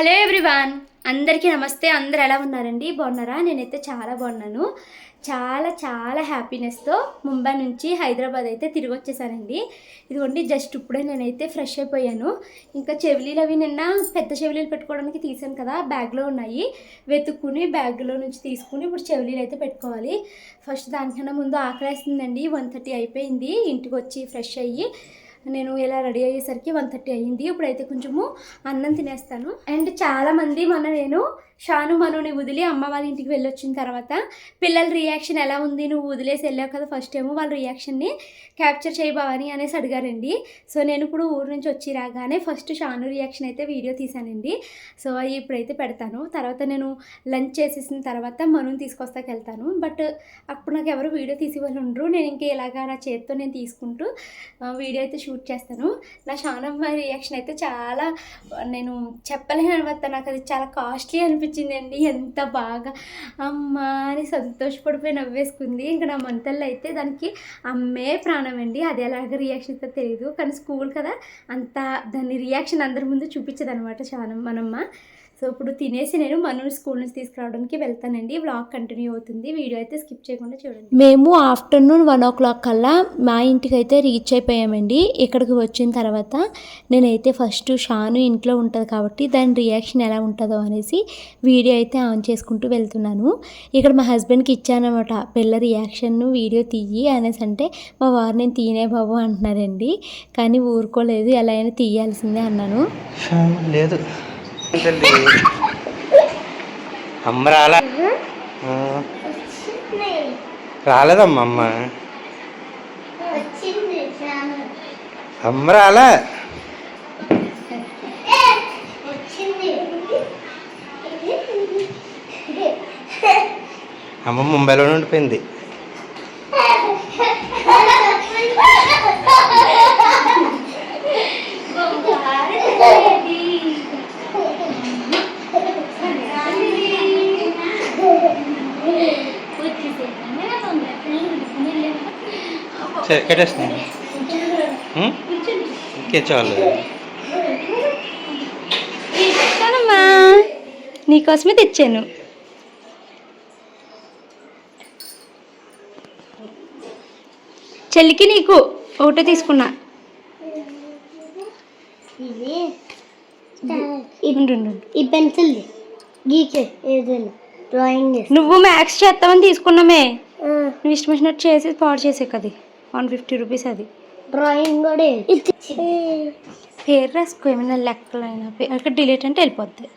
Hello everyone. అందరికీ నమస్తే. అందరు ఎలా ఉన్నారండి? బాగున్నారా? నేనైతే చాలా బాగున్నాను. చాలా చాలా హ్యాపీనెస్తో ముంబై నుంచి హైదరాబాద్ అయితే తిరిగి వచ్చేసానండి ఇదిగోండి జస్ట్ ఇప్పుడే నేనైతే ఫ్రెష్ అయిపోయాను. ఇంకా చెవిలీలు అవి నిన్న పెద్ద చెవిలీలు పెట్టుకోవడానికి తీసాను కదా బ్యాగ్లో ఉన్నాయి. వెతుక్కుని బ్యాగ్లో నుంచి తీసుకుని ఇప్పుడు చెవిలీలు అయితే పెట్టుకోవాలి. ఫస్ట్ దానికన్నా ముందు ఆకలేస్తుందండి. వన్ థర్టీ అయిపోయింది. ఇంటికి వచ్చి ఫ్రెష్ అయ్యి నేను ఇలా రెడీ అయ్యేసరికి వన్ థర్టీ అయ్యింది. ఇప్పుడైతే కొంచెము అన్నం తినేస్తాను. అండ్ చాలామంది మొన్న నేను షాను మనుని వదిలి అమ్మ వాళ్ళ ఇంటికి వెళ్ళొచ్చిన తర్వాత పిల్లల రియాక్షన్ ఎలా ఉంది? నువ్వు వదిలేసి వెళ్ళావు కదా ఫస్ట్ ఏమో వాళ్ళ రియాక్షన్ని క్యాప్చర్ చేయబావని అనేసి అడిగారండి. సో నేను ఇప్పుడు ఊరు నుంచి వచ్చి రాగానే ఫస్ట్ షాను రియాక్షన్ అయితే వీడియో తీశానండి సో అవి ఇప్పుడైతే పెడతాను. తర్వాత నేను లంచ్ చేసేసిన తర్వాత మనుని తీసుకొస్తాకి వెళ్తాను. బట్ అప్పుడు నాకు ఎవరు వీడియో తీసి వాళ్ళు ఉండరు నేను ఇంకా ఇలాగా నా చేతితో నేను తీసుకుంటూ వీడియో అయితే షూట్ చేస్తాను. నా షానమ్మ రియాక్షన్ అయితే చాలా నేను చెప్పలేను అనమాట నాకు అది చాలా కాస్ట్లీ అనిపించింది అండి ఎంత బాగా అమ్మ అని సంతోషపడిపోయి నవ్వేసుకుంది. ఇంకా నా మంతల్లో అయితే దానికి అమ్మే ప్రాణం అండి అది ఎలాగ రియాక్షన్ అయితే తెలియదు కానీ స్కూల్ కదా అంత దాని రియాక్షన్ అందరి ముందు చూపించదనమాట చాలా మనమ్మ. సో ఇప్పుడు తినేసి నేను మను స్కూల్ నుంచి తీసుకురావడానికి వెళ్తానండి. బ్లాగ్ కంటిన్యూ అవుతుంది. వీడియో అయితే స్కిప్ చేయకుండా చూడండి. మేము ఆఫ్టర్నూన్ వన్ ఓ క్లాక్ కల్లా మా ఇంటికి అయితే రీచ్ అయిపోయామండి. ఇక్కడికి వచ్చిన తర్వాత నేనైతే ఫస్ట్ షాను ఇంట్లో ఉంటుంది కాబట్టి దాని రియాక్షన్ ఎలా ఉంటుందో అనేసి వీడియో అయితే ఆన్ చేసుకుంటూ వెళ్తున్నాను. ఇక్కడ మా హస్బెండ్కి ఇచ్చానమాట పిల్ల రియాక్షన్ వీడియో తీయి అనేసి అంటే మా వారు నేను తీనే బాబు అంటున్నారండి. కానీ ఊరుకోలేదు ఎలా అయినా తీయాల్సిందే అన్నాను. లేదు. తల్లి అమ్మ రాలా. రాలేదమ్మా అమ్మ. అమ్మ రాలా? అమ్మ ముంబైలోనే ఉండిపోయింది. కట్టేస్తుంది? ఇంకే చాలు నీకోసమే తెచ్చాను. చెల్లికి నీకు ఒకటే తీసుకున్నా. ఈ పెన్సిల్ గీకే ఏదైనా డ్రాయింగ్ నువ్వు మ్యాథ్స్ చేస్తామని తీసుకున్నామే. నువ్వు ఇష్టం వచ్చినట్టు చేసి పాడు చేసే కదా. వన్ ఫిఫ్టీ రూపీస్ అది. డ్రాయింగ్ కూడా పేరు రాసుకో ఏమైనా లెక్కలైనా. పే- అక్కడ డిలీట్ అంటే వెళ్ళిపోద్ది.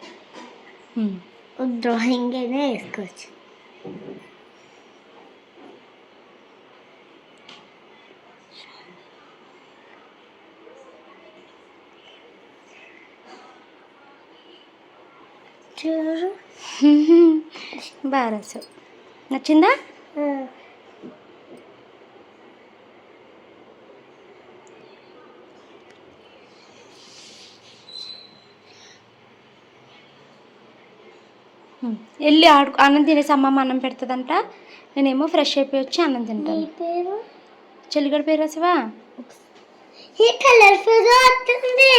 డ్రాయింగ్ అయినా వేసుకోవచ్చు. చూడు. బాగా రాసావు. నచ్చిందా? వెళ్ళి ఆడు అన్నం తినేసి అమ్మమ్మ అన్నం పెడుతుందంట. నేనేమో ఫ్రెష్ అయిపోయి వచ్చి అన్నం తింటాను. పేరు? చెల్లిగడ పేరు రాసావా? ఈ కలర్ఫుల్ వస్తుంది.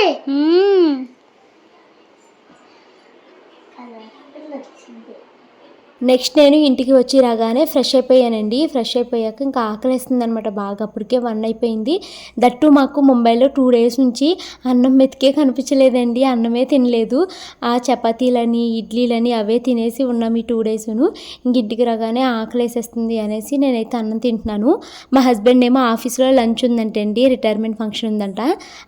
నెక్స్ట్ నేను ఇంటికి వచ్చి రాగానే ఫ్రెష్ అయిపోయానండి. ఫ్రెష్ అయిపోయాక ఇంకా ఆకలిస్తుంది అనమాట బాగా. అప్పటికే వన్ అయిపోయింది. దట్టు మాకు ముంబైలో టూ డేస్ నుంచి అన్నం మెతికే కనిపించలేదండి. అన్నమే తినలేదు. ఆ చపాతీలని ఇడ్లీలని అవే తినేసి ఉన్నాం ఈ టూ డేస్ను. ఇంక ఇంటికి రాగానే ఆకలేసేస్తుంది అనేసి నేనైతే అన్నం తింటున్నాను. మా హస్బెండ్ ఏమో ఆఫీస్లో లంచ్ ఉందంటండి. రిటైర్మెంట్ ఫంక్షన్ ఉందంట.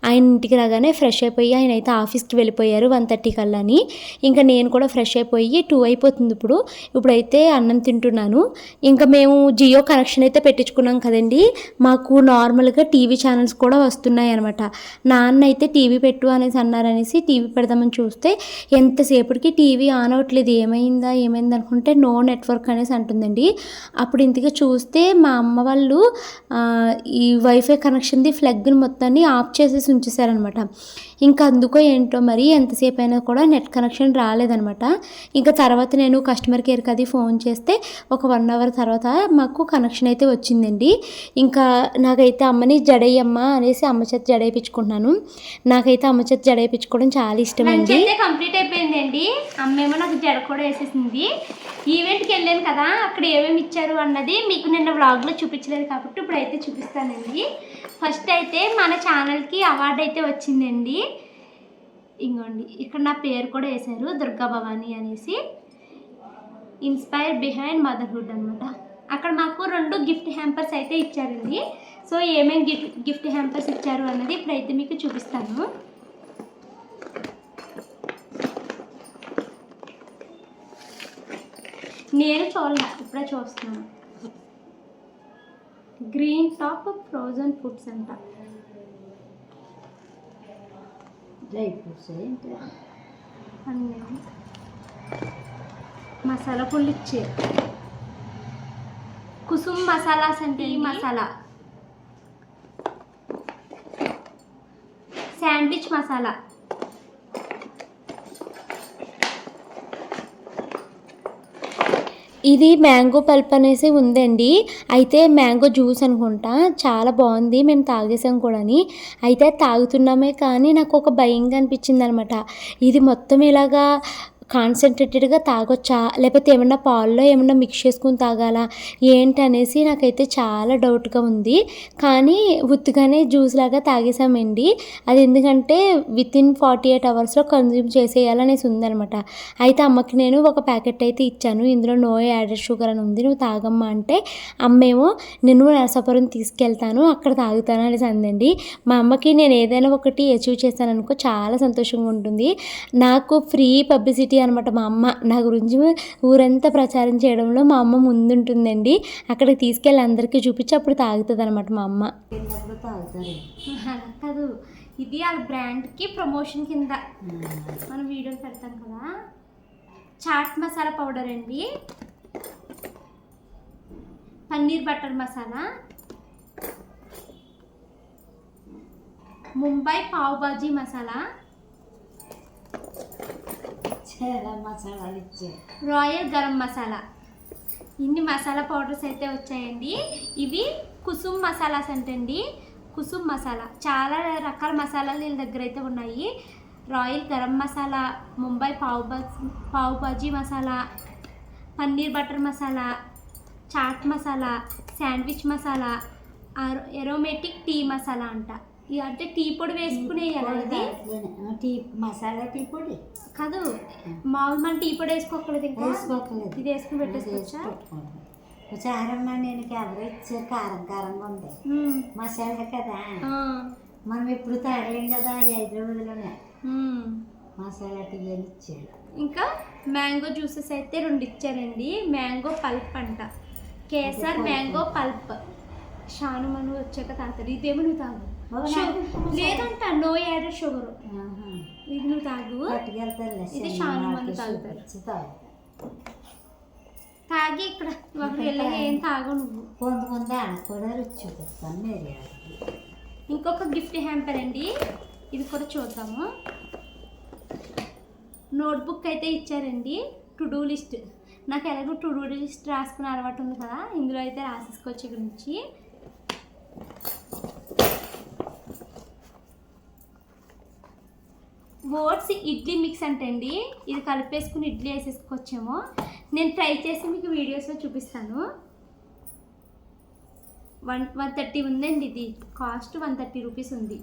ఆయన ఇంటికి రాగానే ఫ్రెష్ అయిపోయి ఆయన అయితే ఆఫీస్కి వెళ్ళిపోయారు వన్ థర్టీ కల్లా అని. ఇంకా నేను కూడా ఫ్రెష్ అయిపోయి టూ అయిపోతుంది ఇప్పుడు. ఇప్పుడు ఇప్పుడైతే అన్నం తింటున్నాను. ఇంకా మేము జియో కనెక్షన్ అయితే పెట్టించుకున్నాం కదండి. మాకు నార్మల్గా టీవీ ఛానల్స్ కూడా వస్తున్నాయి అనమాట నాన్న అయితే టీవీ పెట్టు అనేసి అన్నారనేసి టీవీ పెడదామని చూస్తే ఎంతసేపటికి టీవీ ఆన్ అవ్వట్లేదు. ఏమైందా? ఏమైంది అనుకుంటే నో నెట్వర్క్ అనేసి అంటుందండి. అప్పుడు ఇంతగా చూస్తే మా అమ్మ వాళ్ళు ఈ వైఫై కనెక్షన్ది ఫ్లగ్ని మొత్తాన్ని ఆఫ్ చేసేసి ఉంచేసారనమాట ఇంకా అందుకో ఏంటో మరి ఎంతసేపు అయినా కూడా నెట్ కనెక్షన్ రాలేదనమాట. ఇంకా తర్వాత నేను కస్టమర్ కేర్కి అది ఫోన్ చేస్తే ఒక వన్ అవర్ తర్వాత మాకు కనెక్షన్ అయితే వచ్చిందండి. ఇంకా నాకైతే అమ్మని జడయ్యమ్మ అనేసి అమ్మ చేత జడేపించుకుంటున్నాను నాకైతే అమ్మ చేత జడేపించుకోవడం చాలా ఇష్టం అండి కంప్లీట్ అయిపోయిందండి. అమ్మేమో నాకు జడ కూడా వేసేసింది. ఈవెంట్కి వెళ్ళాను కదా అక్కడ ఏమేమి ఇచ్చారు అన్నది మీకు నిన్న వ్లాగ్లో చూపించలేదు కాబట్టి ఇప్పుడు అయితే చూపిస్తానండి. ఫస్ట్ అయితే మన ఛానల్కి అవార్డు అయితే వచ్చిందండి. ఇంకోండి ఇక్కడ నా పేరు కూడా వేశారు దుర్గా భవానీ అనేసి. ఇన్స్పైర్ బిహైండ్ మదర్హుడ్ అనమాట అక్కడ మాకు రెండు గిఫ్ట్ హ్యాంపర్స్ అయితే ఇచ్చారండి. సో ఏమేమి గిఫ్ట్ గిఫ్ట్ హ్యాంపర్స్ ఇచ్చారు అన్నది ఇప్పుడైతే మీకు చూపిస్తాను. నేను చూడలే ఇప్పుడే చూస్తున్నాను. గ్రీన్ టాప్ ఫ్రోజన్ ఫుడ్స్ అంట డ్రై ఫ్రూట్స్ అన్నీ. మసాలా పుల్లు ఇచ్చే. కుసుమ్ మసాలాస్ అంటే ఈ మసాలా. శాండ్విచ్ మసాలా. ఇది మ్యాంగో పల్ప్ అనేసి ఉందండి. అయితే మ్యాంగో జ్యూస్ అనుకుంటా. చాలా బాగుంది. మేము తాగేసాం కూడాని. అయితే తాగుతున్నామే కానీ నాకు ఒక భయంగా అనిపించింది అనమాట ఇది మొత్తం ఇలాగా కాన్సన్ట్రేటెడ్గా తాగొచ్చా? లేకపోతే ఏమన్నా పాల్లో ఏమన్నా మిక్స్ చేసుకుని తాగాలా? ఏంటి అనేసి నాకైతే చాలా డౌట్గా ఉంది. కానీ ఉత్తుగానే జ్యూస్ లాగా తాగేసామండి. అది ఎందుకంటే విత్ ఇన్ ఫార్టీ ఎయిట్ అవర్స్లో కన్జ్యూమ్ చేసేయాలనేసి ఉందనమాట అయితే అమ్మకి నేను ఒక ప్యాకెట్ అయితే ఇచ్చాను. ఇందులో నో యాడెడ్ షుగర్ అని ఉంది. నువ్వు తాగమ్మా అంటే అమ్మేమో నేను నరసాపురం తీసుకెళ్తాను. అక్కడ తాగుతాను అనేసి అందండి. మా అమ్మకి నేను ఏదైనా ఒకటి అచీవ్ చేశాను అనుకో చాలా సంతోషంగా ఉంటుంది. నాకు ఫ్రీ పబ్లిసిటీ అనమాట మా అమ్మ. నా గురించి ఊరంతా ప్రచారం చేయడంలో మా అమ్మ ముందుంటుందండి. అక్కడికి తీసుకెళ్ళి అందరికీ చూపించి అప్పుడు తాగుతుంది అనమాట మా అమ్మ. కాదు ఇది ఆ బ్రాండ్కి ప్రమోషన్ కింద. మనం వీడియోలు పెడతాం కదా. చాట్ మసాలా పౌడర్ అండి. పన్నీర్ బటర్ మసాలా. ముంబై పావ్ బాజీ మసాలా. చాలా మసాలాలు రాయల్ గరం మసాలా. ఇన్ని మసాలా పౌడర్స్ అయితే వచ్చాయండి. ఇవి కుసుమ్ మసాలాస్ అంటండి. కుసుమ్ మసాలా. చాలా రకాల మసాలాలు వీళ్ళ దగ్గర అయితే ఉన్నాయి. Royal garam masala Mumbai pav bhaji pav bhaji masala paneer butter masala chaat masala sandwich masala ఆరో- ఎరోమేటిక్ టీ మసాలా అంట. అంటే టీ పొడి వేసుకునే ఇది టీ మసాలా టీ పొడి. కాదు మామూలు మన టీ పొడి వేసుకోకూడదు ఇంకా? వేసుకోకలేదు ఇది వేసుకుని పెట్టేసుకోవచ్చా? చారమ్మ నేను ఎవరు ఇచ్చారు కారం కారంగా ఉంది. మసాలా కదా. మనం ఎప్పుడు తాగలేం కదా హైదరాబాద్లోనే. మసాలా టీ అని ఇచ్చాడు ఇంకా మ్యాంగో జ్యూసెస్ అయితే రెండు ఇచ్చారండి మ్యాంగో పల్ప్ అంట. Kesar mango pulp. షాను మను వచ్చాక తాగుతాడు. ఇదేమో నువ్వు తాగు. లేదంట నో యాడెడ్ షుగర్. ఇది నువ్వు తాగు. ఇది నాటికి మందు తాగుతారు. తాగు. ఇక్కడ వెళ్ళగా ఏం తాగు నువ్వు. కొంత కొంత ఆడ కూడా రుచి చూపిస్తాను ఇంకొక గిఫ్ట్ హ్యాంపర్ అండి. ఇది కూడా చూద్దాము. నోట్బుక్ అయితే ఇచ్చారండి. To do list. నాకు ఎలాగో టు డూ లిస్ట్ రాసుకునే అలవాటు ఉంది కదా ఇందులో అయితే రాసేసుకోవచ్చు ఇక్కడ ఓట్స్ ఇడ్లీ మిక్స్ అంటండి. ఇది కలిపేసుకుని ఇడ్లీ వేసేసుకొచ్చాము నేను ట్రై చేసి మీకు వీడియోస్లో చూపిస్తాను. వన్ వన్ థర్టీ ఉందండి ఇది. కాస్ట్ వన్ థర్టీ రూపీస్ ఉంది.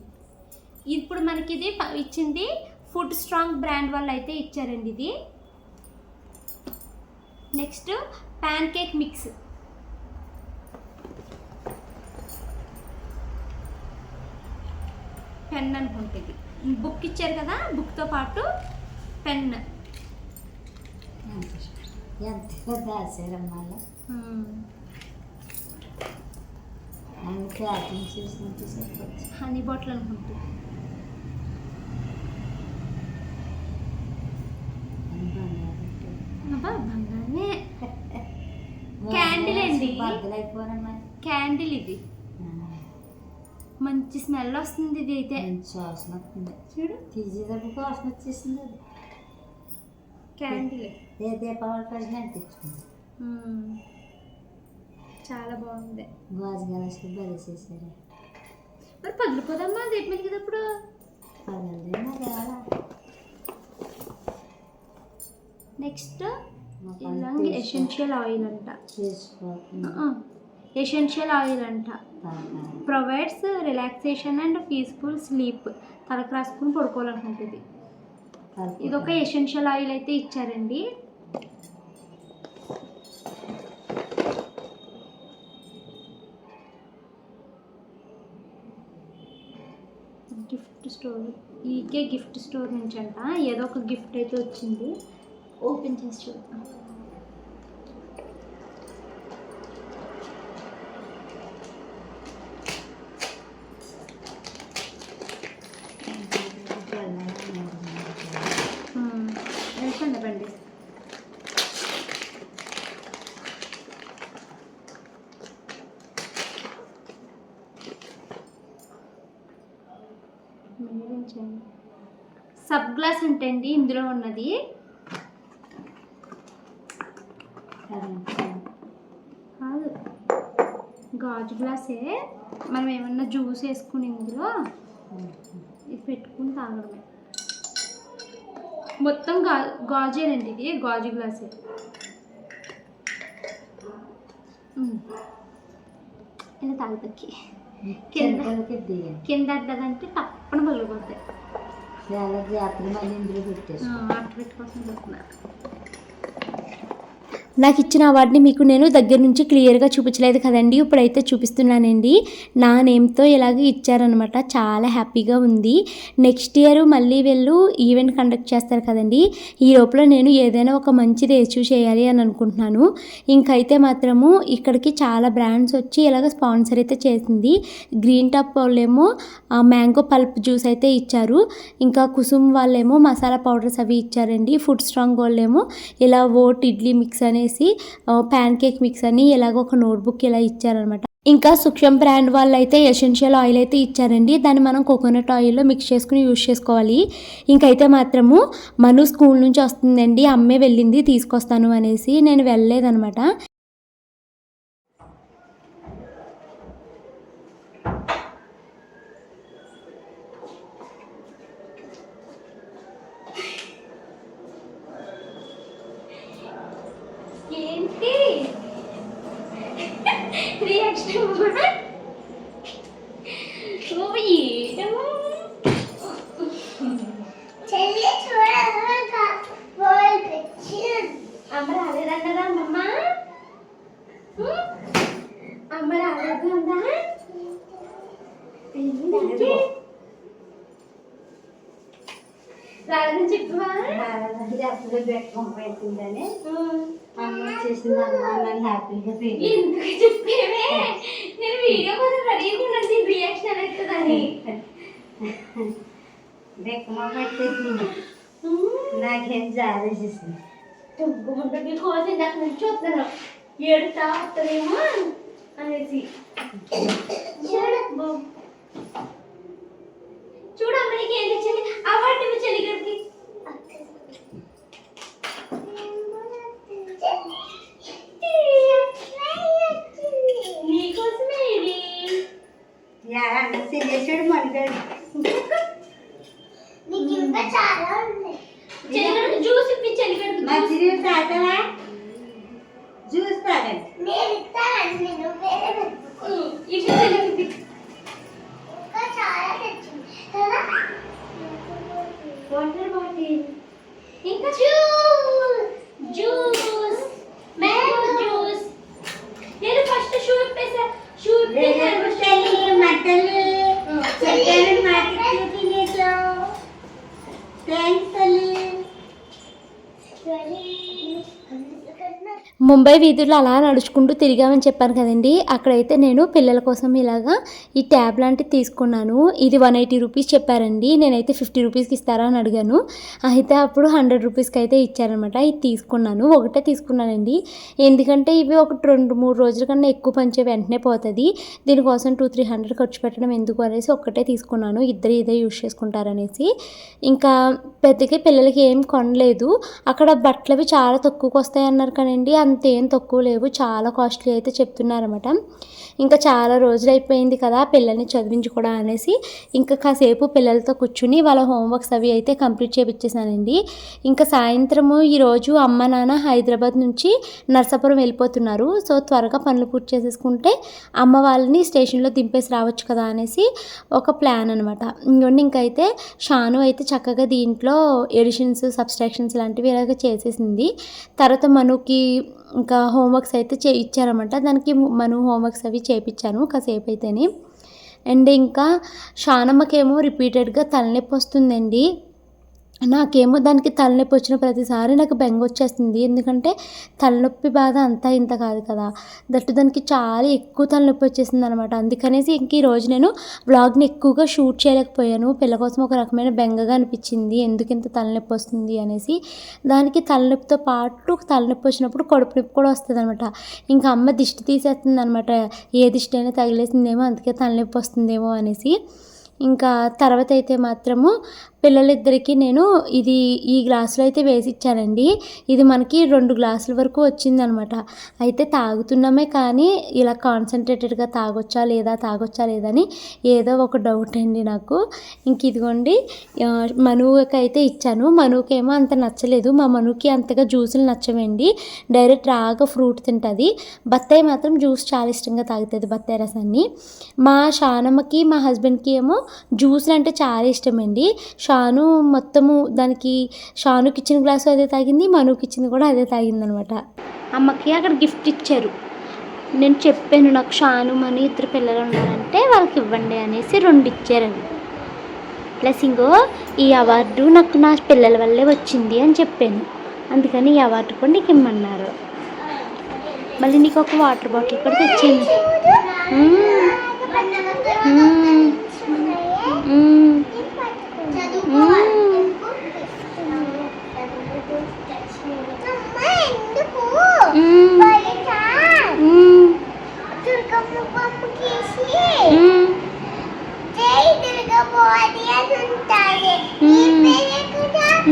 ఇప్పుడు మనకి ఇది ఇచ్చింది ఫుడ్ స్ట్రాంగ్ బ్రాండ్ వాళ్ళు అయితే ఇచ్చారండి ఇది. Next pancake mix. ఇచ్చారు కదా బుక్తో పాటు పెన్. ఎంత చెప్పచ్చు హనీ బాటిల్ బంగారమే. Candle అండి. క్యాండిల్ ఇది. మంచి స్మెల్ వస్తుంది ఇది అయితే. మంచి వాసన వస్తుంది చూడు. తీసేటప్పుడు వాసన వచ్చేసింది అది. క్యాండిల్. ఏ దీపావళి ప్రజెంట్ తెచ్చుకుంది చాలా బాగుంది. గాజు గలాసులు బలిసేసారు మరి పగిలిపోదమ్మా దీపం వెలిగేటప్పుడు నెక్స్ట్ ఎసెన్షియల్ ఆయిల్ అంట. చేసుకోకుండా ఎసెన్షియల్ ఆయిల్ అంట. Provides relaxation and peaceful sleep తలకు రాసుకుని పడుకోవాలనుకుంటుంది. ఇది ఒక ఎసెన్షియల్ ఆయిల్ అయితే ఇచ్చారండి. Gift store EK gift store నుంచి అంట ఏదో ఒక గిఫ్ట్ అయితే వచ్చింది. ఓపెన్ చేసి చూద్దాం. సబ్ గ్లాస్ అంటే అండి ఇందులో ఉన్నది. కాదు. గాజు గ్లాసే. మనం ఏమన్నా జ్యూస్ వేసుకుని ఇందులో ఇది పెట్టుకుని తాగడమే. మొత్తం గా గాజేనండి ఇది గాజు గ్లాసే. ఇలా తాగుతాకి. కింద కింద అడ్డదంటే తప్పని పగిలిపోతాయి చాలా జాతర మళ్ళీ ఇందులో పెట్టేసి అట్ట పెట్టుకోసం చెప్తున్నారు నాకు ఇచ్చిన అవార్డుని మీకు నేను దగ్గర నుంచి క్లియర్గా చూపించలేదు కదండి. ఇప్పుడైతే చూపిస్తున్నానండి. నా నేమ్తో ఇలాగ ఇచ్చారనమాట చాలా హ్యాపీగా ఉంది. నెక్స్ట్ ఇయర్ మళ్ళీ వెళ్ళు ఈవెంట్ కండక్ట్ చేస్తారు కదండి. ఈ లోపల నేను ఏదైనా ఒక మంచిది అచీవ్ చేయాలి అని అనుకుంటున్నాను. ఇంకైతే మాత్రము ఇక్కడికి చాలా బ్రాండ్స్ వచ్చి ఇలాగ స్పాన్సర్ అయితే చేసింది. గ్రీన్ టాప్ వాళ్ళేమో మ్యాంగో పల్ప్ జ్యూస్ అయితే ఇచ్చారు. ఇంకా కుసుమ్ వాళ్ళేమో మసాలా పౌడర్స్ అవి ఇచ్చారండి. ఫుడ్ స్ట్రాంగ్ వాళ్ళేమో ఇలా ఓట్ ఇడ్లీ మిక్స్ అనేసి ప్యాన్ కేక్ మిక్స్ అని ఇలాగ ఒక నోట్బుక్ ఇలా ఇచ్చారనమాట ఇంకా సుక్షం బ్రాండ్ వాళ్ళు అయితే ఎసెన్షియల్ ఆయిల్ అయితే ఇచ్చారండి. దాన్ని మనం కోకోనట్ ఆయిల్లో మిక్స్ చేసుకుని యూస్ చేసుకోవాలి. ఇంకైతే మాత్రము మను స్కూల్ నుంచి వస్తుందండి. అమ్మే వెళ్ళింది తీసుకొస్తాను అనేసి నేను వెళ్ళలేదనమాట ఏంటి రియాక్షన్ ఓ ఏడమో చెల్లి చూడాలి అమ్మ రాలేదన్నదా అమ్మమ్మ హ్మ్? అమ్మ రాలేదన్నదా ఏంటి? రాలేదని చెప్పవా అప్పుడు అమ్మ నన్ను హ్యాపీగా ఫీల్ ఎందుకు చెప్పేవే నేను వీడియో కోసం రెడీగా రియాక్షన్ అవుతుందని బెక్కమ పెట్టేసింది నాకేం జాలేసేసింది తుగ్గుముండకి కోసం నుంచి చూస్తున్నాను ఏడుతా వస్తుందేమో అనేసి ఏడబ్బు చూడు అమ్మకి ఏం తెచ్చింది అవార్డు ఇవ్వు చెల్లిగడికి నీకోసమే ఇది యారన్న తినేసాడు మడిగాడు నీకు ఇంకా చాలా ఉన్నాయి చెల్లిగడికి జ్యూస్ ఇప్పి చెల్లిగడికి మంచిది తాతవా జ్యూస్ తాగండి నేను ఇస్తానండి నేను వేరే ఇప్పి చెల్లిగడికి ఇంకా చాలా తెచ్చింది కదా వాటర్ బాటిల్ ఇంకా జ్యూస్ జ్యూస్ మ్యాంగో జ్యూస్ నేను ఫస్ట్ షూ ఇప్పేసా షూ ఇప్పేసాను తల్లి మట్టలు చెప్పాను మాట తినేసావు థ్యాంక్స్ తల్లి ముంబై వీధుల్లో అలా నడుచుకుంటూ తిరిగామని చెప్పాను కదండి. అక్కడైతే నేను పిల్లల కోసం ఇలాగా ఈ ట్యాబ్ లాంటిది తీసుకున్నాను. ఇది వన్ ఎయిటీ రూపీస్ చెప్పారండి. నేనైతే ఫిఫ్టీ రూపీస్కి ఇస్తారా అని అడిగాను. అయితే అప్పుడు హండ్రెడ్ రూపీస్కి అయితే ఇచ్చారనమాట ఇది తీసుకున్నాను. ఒకటే తీసుకున్నానండి. ఎందుకంటే ఇవి ఒక రెండు మూడు రోజుల కన్నా ఎక్కువ పనిచే వెంటనే పోతుంది. దీనికోసం టూ త్రీ హండ్రెడ్ ఖర్చు పెట్టడం ఎందుకు అనేసి ఒక్కటే తీసుకున్నాను. ఇద్దరు ఇదే యూజ్ చేసుకుంటారనేసి. ఇంకా పెద్దకి పిల్లలకి ఏం కొనలేదు. అక్కడ బట్టలవి చాలా తక్కువకి వస్తాయి అన్నారు కానండి అంతేం తక్కువ లేవు. చాలా కాస్ట్లీ అయితే చెప్తున్నారన్నమాట. ఇంకా చాలా రోజులు అయిపోయింది కదా పిల్లల్ని చదివించుకోవడం అనేసి ఇంకా కాసేపు పిల్లలతో కూర్చుని వాళ్ళ హోంవర్క్స్ అవి అయితే కంప్లీట్ చేపించేసానండి ఇంకా సాయంత్రము ఈరోజు అమ్మ నాన్న హైదరాబాద్ నుంచి నర్సాపురం వెళ్ళిపోతున్నారు. సో త్వరగా పనులు పూర్తి చేసేసుకుంటే అమ్మ వాళ్ళని స్టేషన్లో దింపేసి రావచ్చు కదా అనేసి ఒక ప్లాన్ అనమాట ఇంకొండి ఇంకైతే షాను అయితే చక్కగా దీంట్లో ఎడిషన్స్ సబ్స్ట్రాక్షన్స్ లాంటివి ఇలాగ చేసేసింది. తర్వాత మనకి ఇంకా హోంవర్క్స్ అయితే చే ఇచ్చారన్నమాట దానికి మనం హోంవర్క్స్ అవి చేయించాను కాసేపు అయితేనే అండ్ ఇంకా షానమ్మకేమో రిపీటెడ్గా తలనొప్పి వస్తుందండి. నాకేమో దానికి తలనొప్పి వచ్చిన ప్రతిసారి నాకు బెంగ వచ్చేస్తుంది. ఎందుకంటే తలనొప్పి బాధ అంతా ఇంత కాదు కదా. దట్టు దానికి చాలా ఎక్కువ తలనొప్పి వచ్చేసింది అనమాట అందుకనేసి ఇంక ఈరోజు నేను వ్లాగ్ని ఎక్కువగా షూట్ చేయలేకపోయాను. పిల్ల కోసం ఒక రకమైన బెంగగా అనిపించింది. ఎందుకు ఇంత తలనొప్పి వస్తుంది అనేసి. దానికి తలనొప్పితో పాటు తలనొప్పి వచ్చినప్పుడు కడుపు నొప్పి కూడా వస్తుంది అనమాట ఇంకా అమ్మ దిష్టి తీసేస్తుంది అనమాట ఏ దిష్టి అయినా తగిలేసిందేమో అందుకే తలనొప్పి వస్తుందేమో అనేసి. ఇంకా తర్వాత అయితే మాత్రము పిల్లలిద్దరికీ నేను ఇది ఈ గ్లాసులో అయితే వేసి ఇచ్చానండి ఇది మనకి రెండు గ్లాసుల వరకు వచ్చిందనమాట. అయితే తాగుతున్నామే కానీ ఇలా కాన్సన్ట్రేటెడ్గా తాగొచ్చా లేదా తాగొచ్చా లేదని ఏదో ఒక డౌట్ అండి నాకు. ఇంక ఇదిగోండి మనువుకి అయితే ఇచ్చాను. మనువుకేమో అంత నచ్చలేదు. మా మనుకి అంతగా జ్యూసులు నచ్చవండి. డైరెక్ట్ రాగా ఫ్రూట్ తింటుంది. బత్తాయి మాత్రం జ్యూస్ చాలా ఇష్టంగా తాగుతుంది బత్తాయి రసాన్ని. మా షానమ్మకి మా హస్బెండ్కి ఏమో జ్యూస్లు అంటే చాలా ఇష్టమండి. షాను మొత్తము దానికి షానుకి ఇచ్చిన గ్లాసు అదే తాగింది మనుకి ఇచ్చింది కూడా అదే తాగింది అనమాట అమ్మకి అక్కడ గిఫ్ట్ ఇచ్చారు. నేను చెప్పాను నాకు షాను మని ఇద్దరు పిల్లలు ఉన్నారంటే వాళ్ళకి ఇవ్వండి అనేసి రెండు ఇచ్చారండి. ప్లస్ ఇంకో ఈ అవార్డు నాకు నా పిల్లల వల్లే వచ్చింది అని చెప్పాను. అందుకని ఈ అవార్డు కూడా నీకు ఇమ్మన్నారు. మళ్ళీ నీకు ఒక వాటర్ బాటిల్ కూడా తెచ్చింది మ్మ్. మ్మ్. మ్మ్. మ్మ్. మ్మ్. మ్మ్.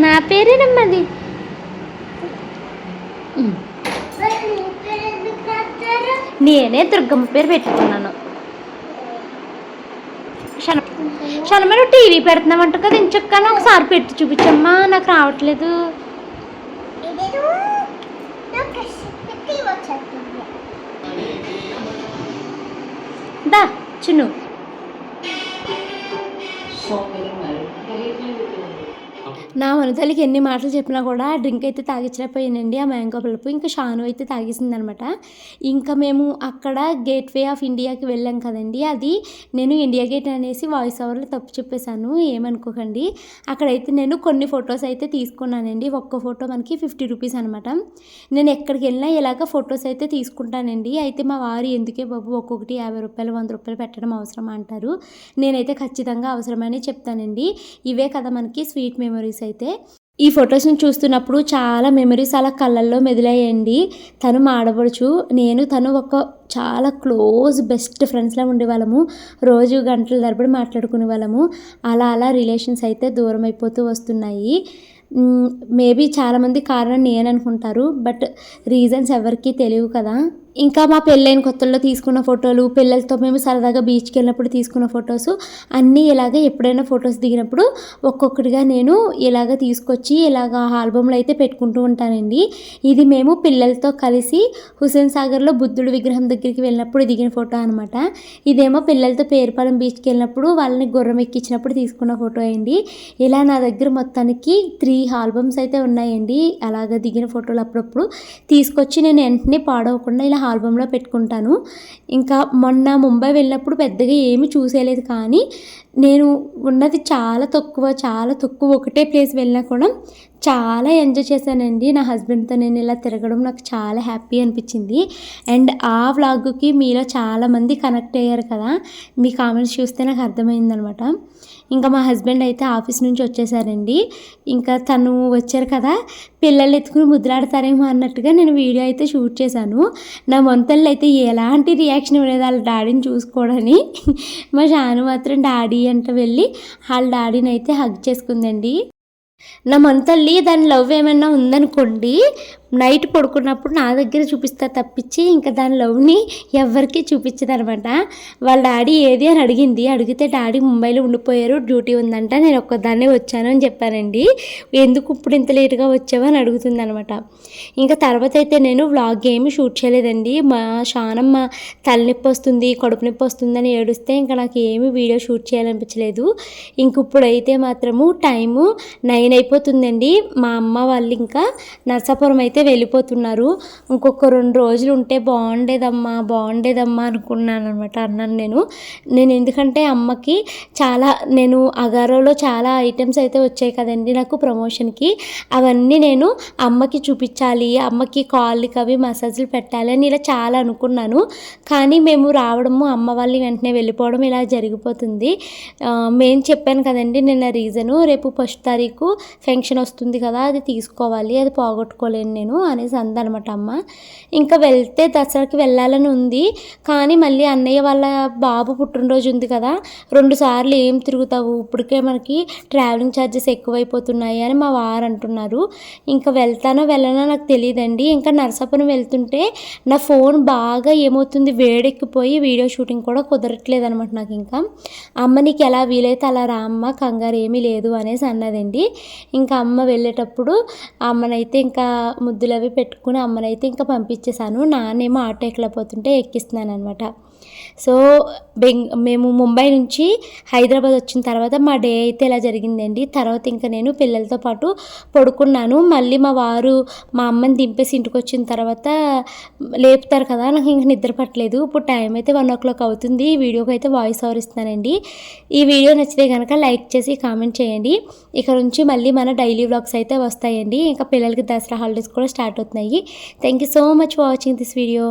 నా పేరేనమ్మది మ్మ్. నేనే దుర్గమ్మ పేరు పెట్టుకున్నాను శనమ నువ్వు టీవీ పెడుతున్నావంట కదా ఇంచక్కన ఒకసారి పెట్టి చూపించమ్మా నాకు రావట్లేదు. దా చిన్ను. నా వనతల్లికి ఎన్ని మాటలు చెప్పినా కూడా డ్రింక్ అయితే తాగించలేకపోయానండి ఆ మ్యాంగో పులుపు. ఇంకా షాను అయితే తాగేసింది అనమాట ఇంకా మేము అక్కడ గేట్ వే ఆఫ్ ఇండియాకి వెళ్ళాం కదండి. అది నేను ఇండియా గేట్ అనేసి వాయిస్ ఓవర్లో తప్పు చెప్పేశాను ఏమనుకోకండి. అక్కడైతే నేను కొన్ని ఫొటోస్ అయితే తీసుకున్నానండి. ఒక్క ఫోటో మనకి ఫిఫ్టీ రూపీస్ అనమాట. నేను ఎక్కడికి వెళ్ళినా ఇలాగ ఫొటోస్ అయితే తీసుకుంటానండి. అయితే మా వారు ఎందుకే బాబు ఒక్కొక్కటి యాభై రూపాయలు వంద రూపాయలు పెట్టడం అవసరం అంటారు. నేనైతే ఖచ్చితంగా అవసరమని చెప్తానండి. ఇవే కదా మనకి స్వీట్ మెమరీస్ అయితే ఈ ఫొటోస్ని చూస్తున్నప్పుడు చాలా మెమరీస్ అలా కళ్ళల్లో మెదిలాయండి. తను మా ఆడపడుచు నేను తను ఒక చాలా క్లోజ్ బెస్ట్ ఫ్రెండ్స్లా ఉండేవాళ్ళము. రోజు గంటల తరబడి మాట్లాడుకునే వాళ్ళము. అలా అలా రిలేషన్స్ అయితే దూరం అయిపోతూ వస్తున్నాయి. మేబీ చాలామంది కారణం నేను అనుకుంటారు బట్ రీజన్స్ ఎవరికీ తెలియవు కదా. ఇంకా మా పెళ్ళైన కొత్తల్లో తీసుకున్న ఫోటోలు పిల్లలతో మేము సరదాగా బీచ్కి వెళ్ళినప్పుడు తీసుకున్న ఫొటోస్ అన్నీ ఇలాగ ఎప్పుడైనా ఫొటోస్ దిగినప్పుడు ఒక్కొక్కటిగా నేను ఇలాగ తీసుకొచ్చి ఇలాగ ఆల్బమ్లో అయితే పెట్టుకుంటూ ఉంటానండి. ఇది మేము పిల్లలతో కలిసి హుసేన్ సాగర్లో బుద్ధుడు విగ్రహం దగ్గరికి వెళ్ళినప్పుడు దిగిన ఫోటో అనమాట ఇదేమో పిల్లలతో పేరుపాలెం బీచ్కి వెళ్ళినప్పుడు వాళ్ళని గుర్రం ఎక్కించినప్పుడు తీసుకున్న ఫోటో అండి. ఇలా నా దగ్గర మొత్తానికి త్రీ ఆల్బమ్స్ అయితే ఉన్నాయండి. అలాగ దిగిన ఫోటోలు అప్పుడప్పుడు తీసుకొచ్చి నేను వెంటనే పాడవకుండా ఇలా ఆల్బంలో పెట్టుకుంటాను. ఇంకా మొన్న ముంబై వెళ్ళినప్పుడు పెద్దగా ఏమి చూసేయలేదు కానీ నేను ఉన్నది చాలా తక్కువ చాలా తక్కువ ఒకటే ప్లేస్ వెళ్ళినా కూడా చాలా ఎంజాయ్ చేశానండి. నా హస్బెండ్తో నేను ఇలా తిరగడం నాకు చాలా హ్యాపీ అనిపించింది. అండ్ ఆ వ్లాగ్కి మీలో చాలామంది కనెక్ట్ అయ్యారు కదా మీ కామెంట్స్ చూస్తే నాకు అర్థమైందనమాట. ఇంకా మా హస్బెండ్ అయితే ఆఫీస్ నుంచి వచ్చేసారండి. ఇంకా తను వచ్చారు కదా పిల్లలు ఎత్తుకుని ముద్రాడతారేమో అన్నట్టుగా నేను వీడియో అయితే షూట్ చేశాను. నా మొంతల్లో అయితే ఎలాంటి రియాక్షన్ ఇవ్వలేదు వాళ్ళ డాడీని చూసుకోవడని మా షాను మాత్రం డాడీ అంట వెళ్ళి వాళ్ళ డాడీని అయితే హగ్ చేసుకుందండి. నా మంతల్లి దాని లవ్ ఏమైనా ఉందనుకోండి నైట్ పడుకున్నప్పుడు నా దగ్గర చూపిస్తా తప్పించి ఇంకా దాని లవ్ని ఎవరికి చూపించదనమాట. వాళ్ళ డాడీ ఏది అని అడిగింది. అడిగితే డాడీ ముంబైలో ఉండిపోయారు డ్యూటీ ఉందంట నేను ఒక్కదాన్నే వచ్చాను అని చెప్పానండి ఎందుకు ఇప్పుడు ఇంత లేట్గా వచ్చావు అని అడుగుతుంది అనమాట ఇంకా తర్వాత అయితే నేను వ్లాగ్ ఏమి షూట్ చేయలేదండి. మా షానమ్మ తలనొప్పి వస్తుంది కడుపు నొప్పి వస్తుందని ఏడుస్తే ఇంకా నాకు ఏమి వీడియో షూట్ చేయాలనిపించలేదు. ఇంక ఇప్పుడైతే మాత్రము టైము నైన్ అయిపోతుందండి. మా అమ్మ వాళ్ళు ఇంకా నర్సాపురం అయితే వెళ్ళిపోతున్నారు. ఇంకొక రెండు రోజులు ఉంటే బాగుండేదమ్మా బాగుండేదమ్మా అనుకున్నాను అనమాట అన్నాను నేను. నేను ఎందుకంటే అమ్మకి చాలా నేను అగారోలో చాలా ఐటమ్స్ అయితే వచ్చాయి కదండి నాకు ప్రమోషన్కి. అవన్నీ నేను అమ్మకి చూపించాలి అమ్మకి కాళ్ళకి అవి మసాజులు పెట్టాలి అని ఇలా చాలా అనుకున్నాను. కానీ మేము రావడము అమ్మ వాళ్ళు వెంటనే వెళ్ళిపోవడం ఇలా జరిగిపోతుంది. మేము చెప్పాను కదండి నిన్న రీజను రేపు ఫస్ట్ తారీఖు ఫంక్షన్ వస్తుంది కదా అది తీసుకోవాలి అది పోగొట్టుకోలేను నేను. అనేసి అందనమాట అమ్మ. ఇంకా వెళ్తే దసరాకి వెళ్ళాలని ఉంది. కానీ మళ్ళీ అన్నయ్య వాళ్ళ బాబు పుట్టినరోజు ఉంది కదా. రెండు సార్లు ఏం తిరుగుతావు? ఇప్పటికే మనకి ట్రావెలింగ్ ఛార్జెస్ ఎక్కువైపోతున్నాయి అని మా వారు అంటున్నారు. ఇంకా వెళ్తానో వెళ్ళనో నాకు తెలియదండి. ఇంకా నరసాపురం వెళ్తుంటే నా ఫోన్ బాగా ఏమవుతుంది? వేడెక్కిపోయి వీడియో షూటింగ్ కూడా కుదరట్లేదు అనమాట నాకు ఇంకా. అమ్మ నీకు ఎలా వీలైతే అలా రా అమ్మ కంగారు ఏమీ లేదు అనేసి అన్నదండి. ఇంకా అమ్మ వెళ్ళేటప్పుడు అమ్మనైతే ఇంకా ముద్దులు అవి పెట్టుకుని అమ్మనైతే ఇంకా పంపించేశాను. నాన్నేమో ఆటో ఎక్కలేకపోతుంటే ఎక్కిస్తున్నాను అనమాట సో బెంగ్ మేము ముంబై నుంచి హైదరాబాద్ వచ్చిన తర్వాత మా డే అయితే ఇలా జరిగిందండి. తర్వాత ఇంకా నేను పిల్లలతో పాటు పడుకున్నాను. మళ్ళీ మా వారు మా అమ్మని దింపేసి ఇంటికి వచ్చిన తర్వాత లేపుతారు కదా నాకు ఇంకా నిద్ర పట్టలేదు. ఇప్పుడు టైం అయితే వన్ ఓ క్లాక్ అవుతుంది. ఈ వీడియోకి అయితే వాయిస్ ఓవర్ ఇస్తున్నానండి. ఈ వీడియో నచ్చితే కనుక లైక్ చేసి కామెంట్ చేయండి. ఇక్కడ నుంచి మళ్ళీ మన డైలీ వ్లాగ్స్ అయితే వస్తాయండి. ఇంకా పిల్లలకి దసరా హాలిడేస్ కూడా స్టార్ట్ అవుతున్నాయి. Thank you so much for watching this video.